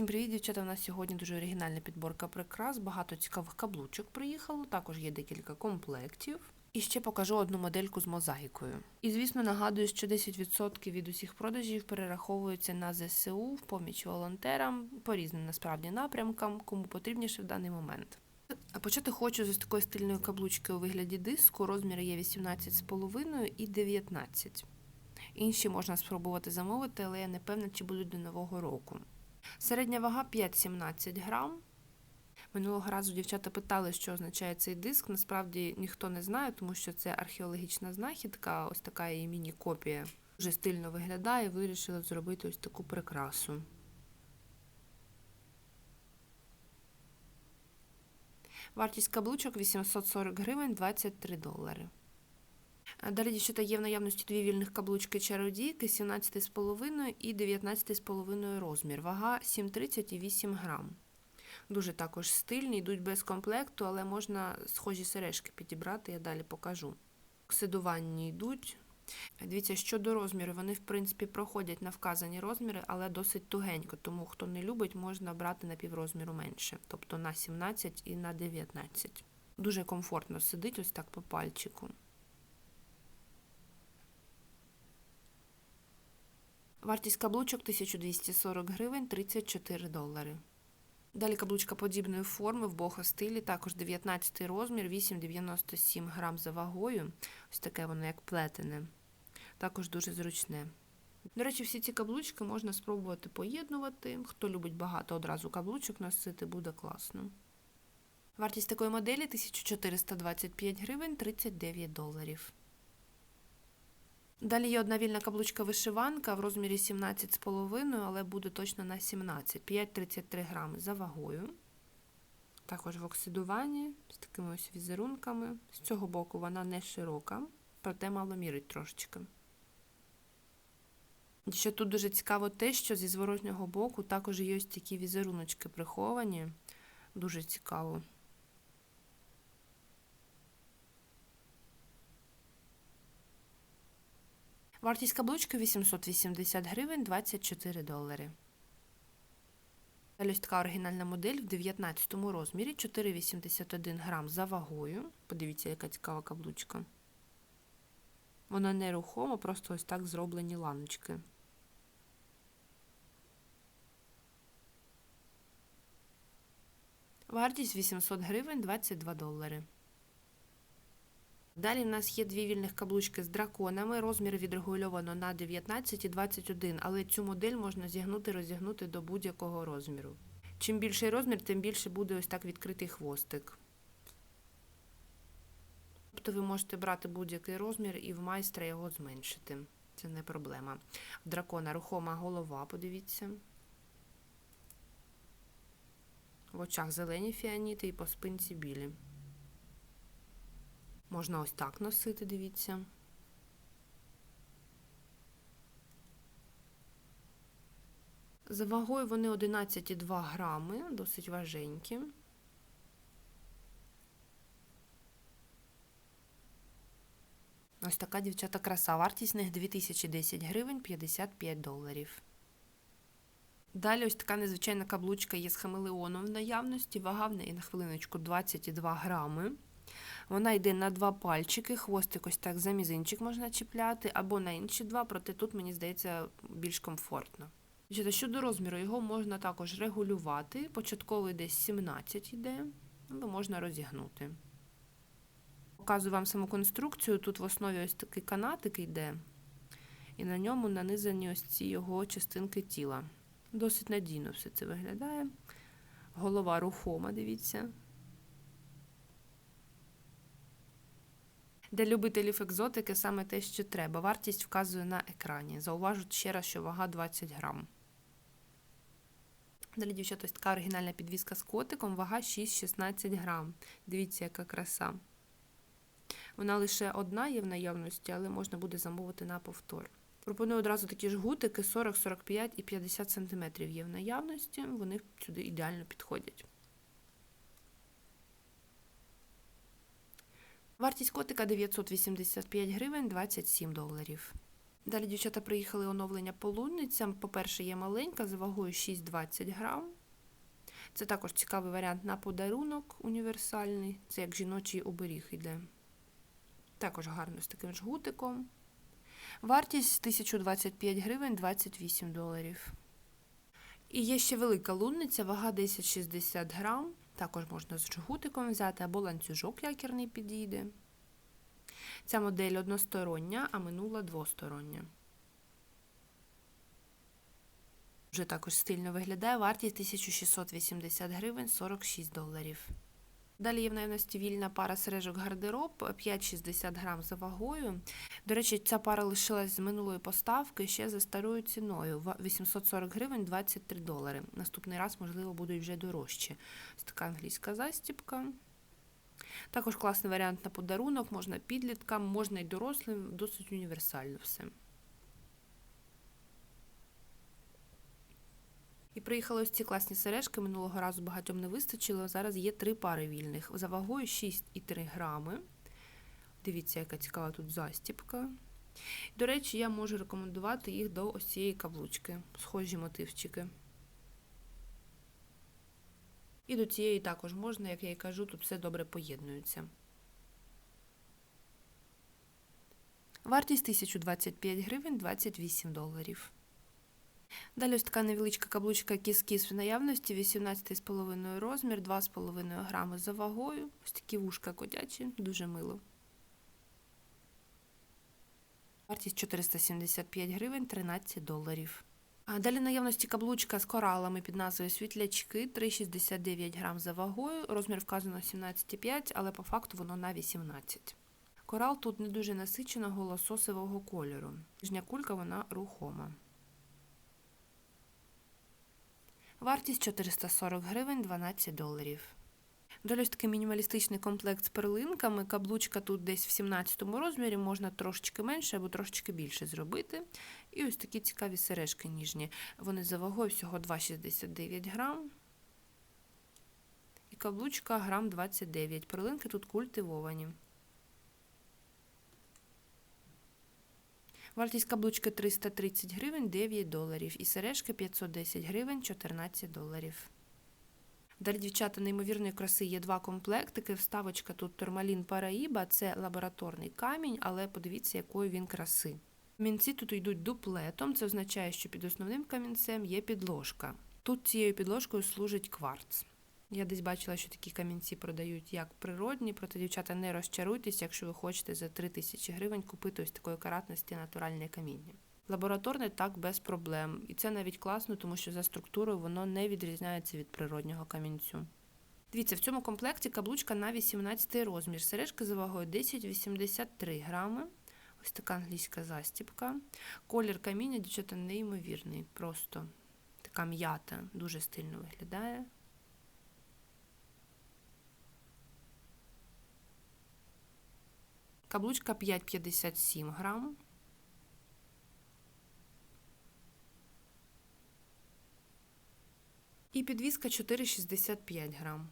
Всім привіт, дівчата. У нас сьогодні дуже оригінальна підборка прикрас. Багато цікавих каблучок приїхало. Також є декілька комплектів. І ще покажу одну модельку з мозаїкою. І звісно нагадую, що 10% від усіх продажів перераховуються на ЗСУ в поміч волонтерам по різним насправді напрямкам, кому потрібніше в даний момент. А почати хочу з ось такої стильної каблучки у вигляді диску. Розміри є 18,5 і 19. Інші можна спробувати замовити, але я не певна, чи будуть до нового року. Середня вага 5-17 грам. Минулого разу дівчата питали, що означає цей диск. Насправді ніхто не знає, тому що це археологічна знахідка, ось така її міні-копія. Дуже стильно виглядає, вирішили зробити ось таку прикрасу. Вартість каблучок 840 гривень 23 долари. Далі дівчата є в наявності дві вільних каблучки чародійки 17,5 і 19,5 розмір. Вага 7,30 і 8 грам. Дуже також стильні, йдуть без комплекту, але можна схожі сережки підібрати, я далі покажу. Оксидуванні йдуть. Дивіться, щодо розміру, вони, в принципі, проходять на вказані розміри, але досить тугенько, тому хто не любить, можна брати на піврозміру менше, тобто на 17 і на 19. Дуже комфортно сидить ось так по пальчику. Вартість каблучок 1240 гривень 34 долари. Далі каблучка подібної форми в бохо стилі, також 19 розмір, 8,97 грам за вагою. Ось таке воно як плетене. Також дуже зручне. До речі, всі ці каблучки можна спробувати поєднувати. Хто любить багато одразу каблучок носити, буде класно. Вартість такої моделі 1425 гривень 39 доларів. Далі є одна вільна каблучка вишиванка в розмірі 17,5, але буде точно на 17, 5,33 грами за вагою. Також в оксидуванні з такими ось візерунками. З цього боку вона не широка, проте мало мірить трошечки. Ще тут дуже цікаво те, що зі зворотнього боку також є ось такі візеруночки приховані. Дуже цікаво. Вартість каблучки 880 гривень 24 долари. Далі така оригінальна модель в 19 розмірі 4,81 грам за вагою. Подивіться, яка цікава каблучка. Вона нерухома, просто ось так зроблені ланочки. Вартість 800 гривень 22 долари. Далі в нас є дві вільних каблучки з драконами. Розмір відрегульовано на 19 і 21, але цю модель можна зігнути розігнути до будь-якого розміру. Чим більший розмір, тим більше буде ось так відкритий хвостик. Тобто ви можете брати будь-який розмір і в майстра його зменшити. Це не проблема. В дракона рухома голова, подивіться. В очах зелені фіаніти і по спинці білі. Можна ось так носити, дивіться. За вагою вони 11,2 грами, досить важенькі. Ось така дівчата краса. Вартість них 2010 гривень 55 доларів. Далі ось така незвичайна каблучка є з хамелеоном в наявності. Вага в неї на хвилиночку 22 грами. Вона йде на два пальчики, хвостик ось так за мізинчик можна чіпляти, або на інші два, проте тут, мені здається, більш комфортно. Щодо розміру, його можна також регулювати. Початковий десь 17 йде, або можна розігнути. Показую вам саму конструкцію. Тут в основі ось такий канатик йде, і на ньому нанизані ось ці його частинки тіла. Досить надійно все це виглядає. Голова рухома, дивіться. Для любителів екзотики саме те, що треба. Вартість вказує на екрані. Зауважу ще раз, що вага 20 грам. Далі, дівчата, ось така оригінальна підвіска з котиком, вага 6-16 грам. Дивіться, яка краса. Вона лише одна є в наявності, але можна буде замовити на повтор. Пропоную одразу такі жгутики 40, 45 і 50 см є в наявності. Вони сюди ідеально підходять. Вартість котика 985 гривень 27 доларів. Далі дівчата приїхали оновлення по лунницям. По-перше, є маленька за вагою 6,20 грам. Це також цікавий варіант на подарунок універсальний. Це як жіночий оберіг йде. Також гарно з таким жгутиком. Вартість 1025 гривень 28 доларів. І є ще велика лунниця, вага 1060 грам. Також можна з жгутиком взяти або ланцюжок якірний підійде. Ця модель одностороння, а минула двостороння. Вже також стильно виглядає. Вартість 1680 гривень 46 доларів. Далі є в наявності вільна пара сережок гардероб 5,60 грам за вагою. До речі, ця пара лишилась з минулої поставки ще за старою ціною 840 гривень 23 долари. Наступний раз, можливо, будуть вже дорожчі. Ось така англійська застіпка. Також класний варіант на подарунок, можна підліткам, можна й дорослим, досить універсально все. І приїхали ось ці класні сережки. Минулого разу багатьом не вистачило. Зараз є три пари вільних. За вагою 6,3 грами. Дивіться, яка цікава тут застіпка. До речі, я можу рекомендувати їх до ось цієї каблучки. Схожі мотивчики. І до цієї також можна, як я і кажу, тут все добре поєднується. Вартість 1025 гривень 28 доларів. Далі ось така невеличка каблучка кіс-кіс в наявності, 18,5 розмір, 2,5 грами за вагою. Ось такі вушка котячі, дуже мило. Вартість 475 гривень 13 доларів. А Далі наявності каблучка з коралами під назвою Світлячки 3,69 грам за вагою. Розмір вказано 17,5, але по факту воно на 18. Корал тут не дуже насиченого лососового кольору. Нижня кулька вона рухома. Вартість 440 гривень 12 доларів. Далі такий мінімалістичний комплект з перлинками. Каблучка тут десь в 17 розмірі, можна трошечки менше або трошечки більше зробити. І ось такі цікаві сережки ніжні. Вони за вагою всього 2,69 грам. І каблучка грам 29. Перлинки тут культивовані. Вартість каблучки 330 гривень 9 доларів. І сережки 510 гривень 14 доларів. Далі, дівчата, неймовірної краси є два комплектики. Вставочка тут Турмалін Параїба, це лабораторний камінь, але подивіться, якої він краси. Камінці тут йдуть дуплетом, це означає, що під основним камінцем є підложка. Тут цією підложкою служить кварц. Я десь бачила, що такі камінці продають як природні, проте, дівчата, не розчаруйтесь, якщо ви хочете за 3 тисячі гривень купити ось такої каратності натуральне каміння. Лабораторне так без проблем. І це навіть класно, тому що за структурою воно не відрізняється від природнього камінцю. Дивіться, в цьому комплекті каблучка на 18 розмір. Сережки за вагою 10,83 грами. Ось така англійська застіпка. Колір каміння, дівчата, неймовірний. Просто така м'ята, дуже стильно виглядає. Каблучка 5,57 грам. І підвіска 4,65 грам.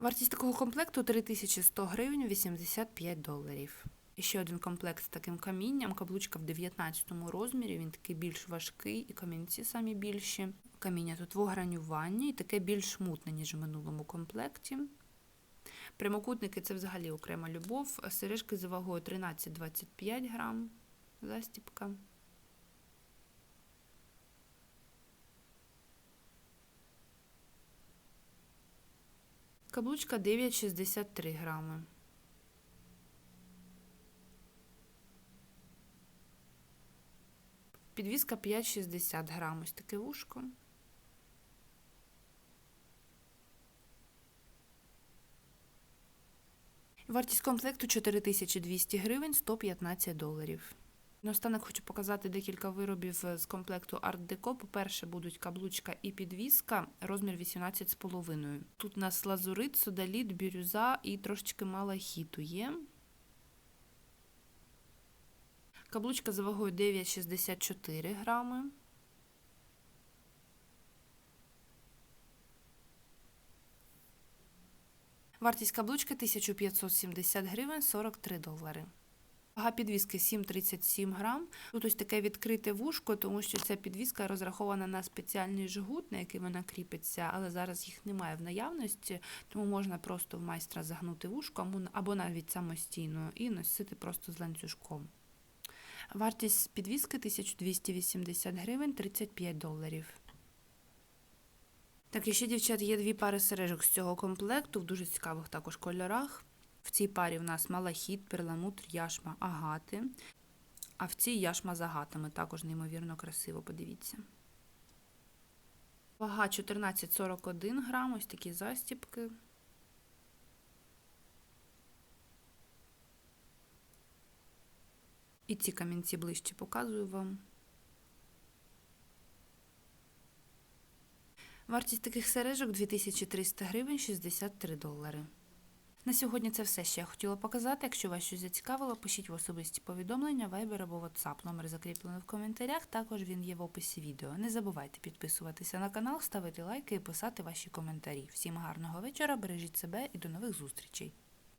Вартість такого комплекту 3100 гривень 85 доларів. І ще один комплект з таким камінням. Каблучка в 19 розмірі, він такий більш важкий, і камінці самі більші. Каміння тут двогранювання і таке більш мутне, ніж в минулому комплекті. Прямокутники це взагалі окрема любов. Сережки за вагою 13-25 грам. Застіпка. Каблучка 9,63 грами. Підвіска 5,60 грам. Ось таке вушко. Вартість комплекту 4200 гривень 115 доларів. Наостанок хочу показати декілька виробів з комплекту Art Deco. По-перше, будуть каблучка і підвіска, розмір 18,5. Тут у нас лазурит, содаліт, бірюза і трошечки малахіту є. Каблучка за вагою 9,64 грами. Вартість каблучки 1570 гривень 43 долари. Вага підвіски 7,37 грам. Тут ось таке відкрите вушко, тому що ця підвіска розрахована на спеціальний жгут, на який вона кріпиться, але зараз їх немає в наявності, тому можна просто в майстра загнути вушко або- або навіть самостійно і носити просто з ланцюжком. Вартість підвіски 1280 гривень 35 доларів. Так, і ще, дівчат, є дві пари сережок з цього комплекту в дуже цікавих також кольорах. В цій парі в нас малахіт, перламутр, яшма, агати. А в цій яшма з агатами також неймовірно красиво, подивіться. Вага 14,41 грам, ось такі застіпки. І ці камінці ближче показую вам. Вартість таких сережок 2300 гривень 63 долари. На сьогодні це все, що я хотіла показати. Якщо вас щось зацікавило, пишіть в особисті повідомлення, Viber або WhatsApp. Номер закріплений в коментарях. Також він є в описі відео. Не забувайте підписуватися на канал, ставити лайки і писати ваші коментарі. Всім гарного вечора, бережіть себе і до нових зустрічей!